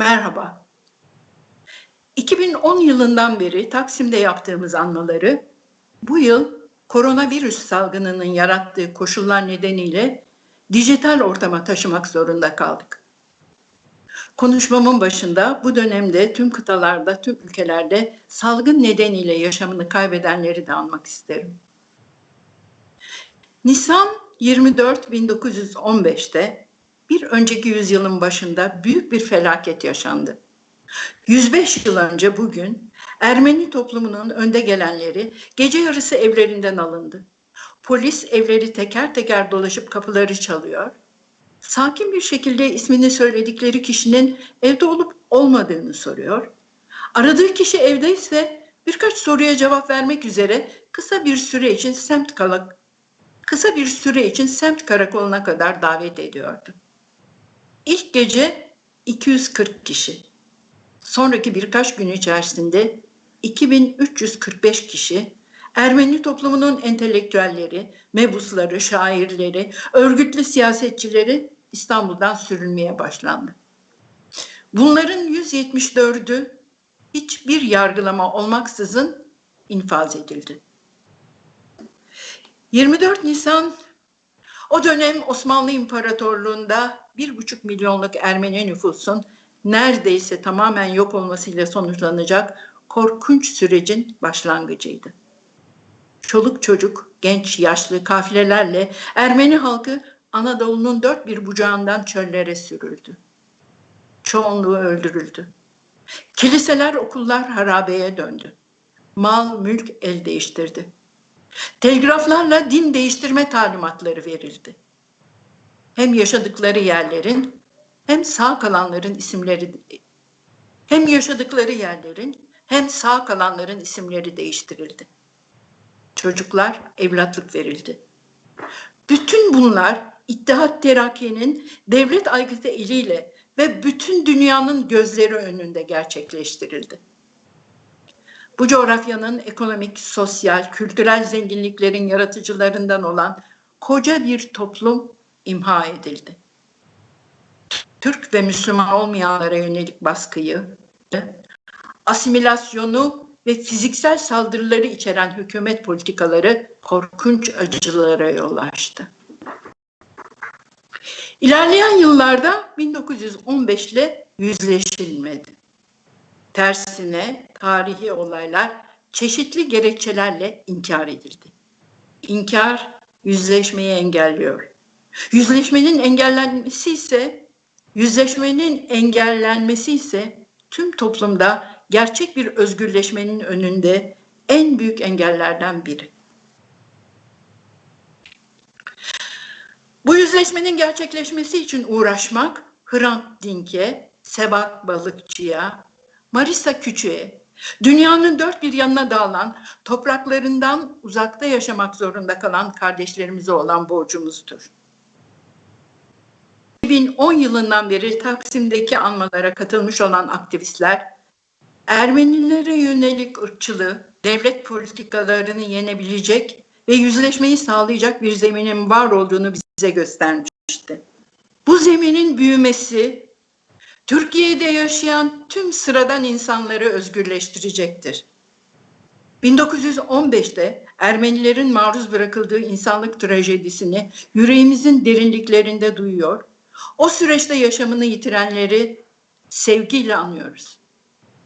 Merhaba. 2010 yılından beri Taksim'de yaptığımız anmaları bu yıl koronavirüs salgınının yarattığı koşullar nedeniyle dijital ortama taşımak zorunda kaldık. Konuşmamın başında bu dönemde tüm kıtalarda, tüm ülkelerde salgın nedeniyle yaşamını kaybedenleri de anmak isterim. Nisan 24 1915'te bir önceki yüzyılın başında büyük bir felaket yaşandı. 105 yıl önce bugün Ermeni toplumunun önde gelenleri gece yarısı evlerinden alındı. Polis evleri teker teker dolaşıp kapıları çalıyor. Sakin bir şekilde ismini söyledikleri kişinin evde olup olmadığını soruyor. Aradığı kişi evdeyse birkaç soruya cevap vermek üzere kısa bir süre için semt kala, kısa bir süre için semt karakoluna kadar davet ediyordu. İlk gece 240 kişi. Sonraki birkaç gün içerisinde 2345 kişi Ermeni toplumunun entelektüelleri, mebusları, şairleri, örgütlü siyasetçileri İstanbul'dan sürülmeye başlandı. Bunların 174'ü hiçbir yargılama olmaksızın infaz edildi. 24 Nisan o dönem Osmanlı İmparatorluğu'nda bir buçuk milyonluk Ermeni nüfusun neredeyse tamamen yok olmasıyla sonuçlanacak korkunç sürecin başlangıcıydı. Çoluk çocuk, genç, yaşlı kafilelerle Ermeni halkı Anadolu'nun dört bir bucağından çöllere sürüldü. Çoğunluğu öldürüldü. Kiliseler, okullar harabeye döndü. Mal, mülk el değiştirdi. Telgraflarla din değiştirme talimatları verildi. Hem yaşadıkları yerlerin hem sağ kalanların isimleri hem yaşadıkları yerlerin hem sağ kalanların isimleri değiştirildi. Çocuklar evlatlık verildi. Bütün bunlar İttihat Terakki'nin devlet aygıtı eliyle ve bütün dünyanın gözleri önünde gerçekleştirildi. Bu coğrafyanın ekonomik, sosyal, kültürel zenginliklerin yaratıcılarından olan koca bir toplum imha edildi. Türk ve Müslüman olmayanlara yönelik baskıyı, asimilasyonu ve fiziksel saldırıları içeren hükümet politikaları korkunç acılara yol açtı. İlerleyen yıllarda 1915 ile yüzleşilmedi. Tersine tarihi olaylar çeşitli gerekçelerle inkar edildi. İnkar yüzleşmeyi engelliyor. Yüzleşmenin engellenmesi ise yüzleşmenin engellenmesi ise tüm toplumda gerçek bir özgürleşmenin önünde en büyük engellerden biri. Bu yüzleşmenin gerçekleşmesi için uğraşmak Hrant Dink'e, Sebak Balıkçı'ya, Marisa Küçük'e, dünyanın dört bir yanına dağılan, topraklarından uzakta yaşamak zorunda kalan kardeşlerimize olan borcumuzdur. 2010 yılından beri Taksim'deki anmalara katılmış olan aktivistler, Ermenilere yönelik ırkçılığı, devlet politikalarını yenebilecek ve yüzleşmeyi sağlayacak bir zeminin var olduğunu bize göstermişti. Bu zeminin büyümesi Türkiye'de yaşayan tüm sıradan insanları özgürleştirecektir. 1915'te Ermenilerin maruz bırakıldığı insanlık trajedisini yüreğimizin derinliklerinde duyuyor. O süreçte yaşamını yitirenleri sevgiyle anıyoruz.